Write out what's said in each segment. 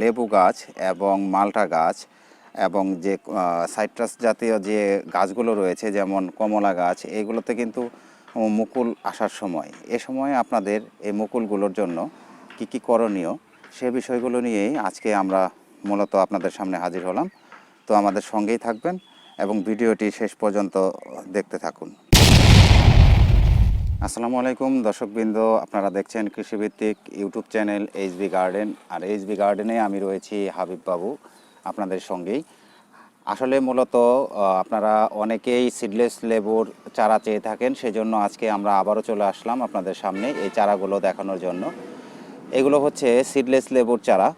লেবু গাছ এবং মালটা গাছ এবং যে সাইট্রাস জাতীয় যে গাছগুলো রয়েছে, যেমন কমলা গাছ এইগুলোতে কিন্তু মুকুল আসার সময়। এ সময় আপনাদের এই মুকুলগুলোর জন্য কি কি করণীয় সে বিষয়গুলো নিয়েই আজকে আমরা মূলত আপনাদের সামনে হাজির হলাম। তো আমাদের সঙ্গেই থাকবেন এবং ভিডিওটি শেষ পর্যন্ত দেখতে থাকুন। আসসালামু আলাইকুম, দর্শকবৃন্দ। আপনারা দেখছেন কৃষিভিত্তিক ইউটিউব চ্যানেল এইচবি গার্ডেন। আর এইচবি গার্ডেনে আমি রয়েছি হাবিব বাবু আপনাদের সঙ্গেই। আসলে মূলত আপনারা অনেকেই সিডলেস লেবুর চারা চেয়ে থাকেন, সেজন্য আজকে আমরা আবারও চলে আসলাম আপনাদের সামনে এই চারাগুলো দেখানোর জন্য। এগুলো হচ্ছে সিডলেস লেবুর চারা।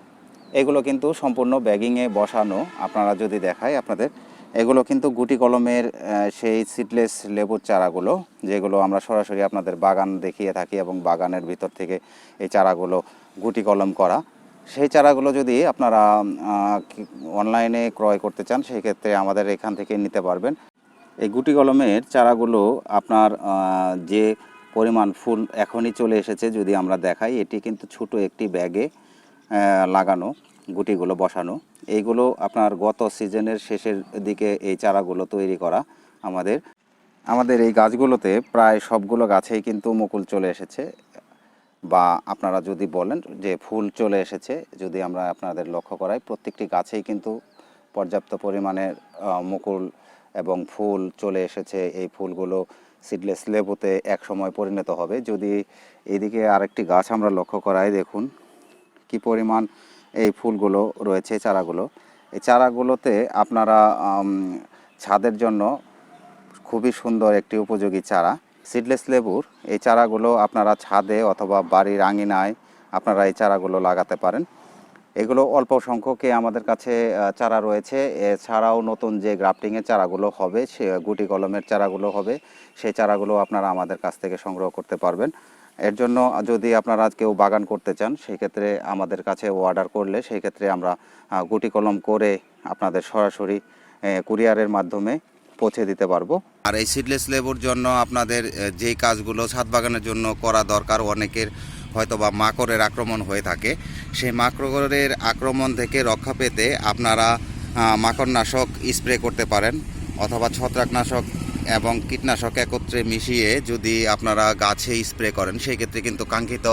এগুলো কিন্তু সম্পূর্ণ ব্যাগিংয়ে বসানো, আপনারা যদি দেখায় আপনাদের। এগুলো কিন্তু গুটি কলমের সেই সিডলেস লেবুর চারাগুলো, যেগুলো আমরা সরাসরি আপনাদের বাগান দেখিয়ে থাকি এবং বাগানের ভিতর থেকে এই চারাগুলো গুটি কলম করা। সেই চারাগুলো যদি আপনারা অনলাইনে ক্রয় করতে চান, সেই ক্ষেত্রে আমাদের এখান থেকে নিতে পারবেন। এই গুটি কলমের চারাগুলো আপনার যে পরিমাণ ফুল এখনই চলে এসেছে যদি আমরা দেখাই, এটি কিন্তু ছোট একটি ব্যাগে লাগানো গুটিগুলো বসানো। এইগুলো আপনার গত সিজনের শেষের দিকে এই চারাগুলো তৈরি করা আমাদের। আমাদের এই গাছগুলোতে প্রায় সবগুলো গাছেই কিন্তু মুকুল চলে এসেছে। বা আপনারা যদি বলেন যে ফুল চলে এসেছে, যদি আমরা আপনাদের লক্ষ্য করাই, প্রত্যেকটি গাছেই কিন্তু পর্যাপ্ত পরিমাণের মুকুল এবং ফুল চলে এসেছে। এই ফুলগুলো সিডলেস লেবুতে এক সময় পরিণত হবে। যদি এদিকে আরেকটি গাছ আমরা লক্ষ্য করাই, দেখুন কি পরিমাণ এই ফুলগুলো রয়েছে চারাগুলো। এই চারাগুলোতে আপনারা ছাদের জন্য খুবই সুন্দর একটি উপযোগী চারা সিডলেস লেবুর। এই চারাগুলো আপনারা ছাদে অথবা বাড়ির আঙিনায় আপনারা এই চারাগুলো লাগাতে পারেন। এগুলো অল্প সংখ্যকে আমাদের কাছে চারা রয়েছে। এছাড়াও নতুন যে গ্রাফটিংয়ের চারাগুলো হবে, সে গুটি কলমের চারাগুলো হবে, সেই চারাগুলো আপনারা আমাদের কাছ থেকে সংগ্রহ করতে পারবেন। এর জন্য যদি আপনারা কেউ বাগান করতে চান, সেই ক্ষেত্রে আমাদের কাছে অর্ডার করলে সেই ক্ষেত্রে আমরা গুটি কলম করে আপনাদের সরাসরি কুরিয়ারের মাধ্যমে পৌঁছে দিতে পারব। আর এই সিডলেস লেবুর জন্য আপনাদের যেই কাজগুলো ছাদ বাগানের জন্য করা দরকার, অনেকের হয়তো বা মাকড়ের আক্রমণ হয়ে থাকে। সেই মাকড়ের আক্রমণ থেকে রক্ষা পেতে আপনারা মাকড়নাশক স্প্রে করতে পারেন অথবা ছত্রাকনাশক এবং কীটনাশক একত্রে মিশিয়ে যদি আপনারা গাছে স্প্রে করেন, সেই ক্ষেত্রে কিন্তু কাঙ্ক্ষিত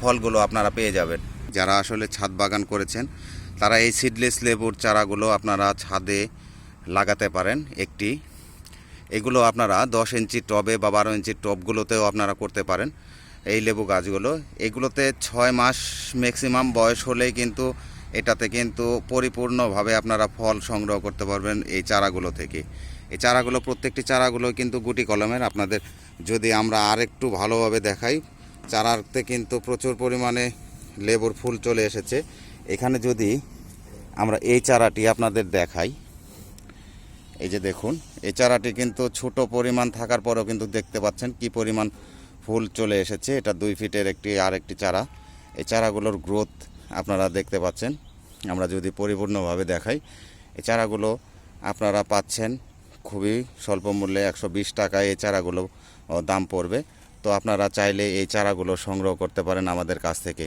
ফলগুলো আপনারা পেয়ে যাবেন। যারা আসলে ছাদ বাগান করেছেন, তারা এই সিডলেস লেবুর চারাগুলো আপনারা ছাদে লাগাতে পারেন একটি। এগুলো আপনারা দশ ইঞ্চি টবে বা বারো ইঞ্চি টবগুলোতেও আপনারা করতে পারেন। এই লেবু গাছগুলো। এগুলোতে ছয় মাস ম্যাক্সিমাম বয়স হলেই কিন্তু এটাতে কিন্তু পরিপূর্ণভাবে আপনারা ফল সংগ্রহ করতে পারবেন এই চারাগুলো থেকে। এই চারাগুলো, প্রত্যেকটি চারাগুলো কিন্তু গুটি কলমের। আপনাদের যদি আমরা আরেকটু ভালোভাবে দেখাই, চারাতে কিন্তু প্রচুর পরিমাণে লেবুর ফুল চলে এসেছে। এখানে যদি আমরা এই চারাটি আপনাদের দেখাই, এই যে দেখুন, এই চারাটি কিন্তু ছোট পরিমাণ থাকার পরেও কিন্তু দেখতে পাচ্ছেন কি পরিমাণ ফুল চলে এসেছে। এটা দুই ফিটের একটি আর একটি চারা। এই চারাগুলোর গ্রোথ আপনারা দেখতে পাচ্ছেন। আমরা যদি পরিপূর্ণভাবে দেখাই, এই চারাগুলো আপনারা পাচ্ছেন খুবই স্বল্প মূল্যে একশো বিশ টাকায় এই চারাগুলো দাম পড়বে। তো আপনারা চাইলে এই চারাগুলো সংগ্রহ করতে পারেন আমাদের কাছ থেকে।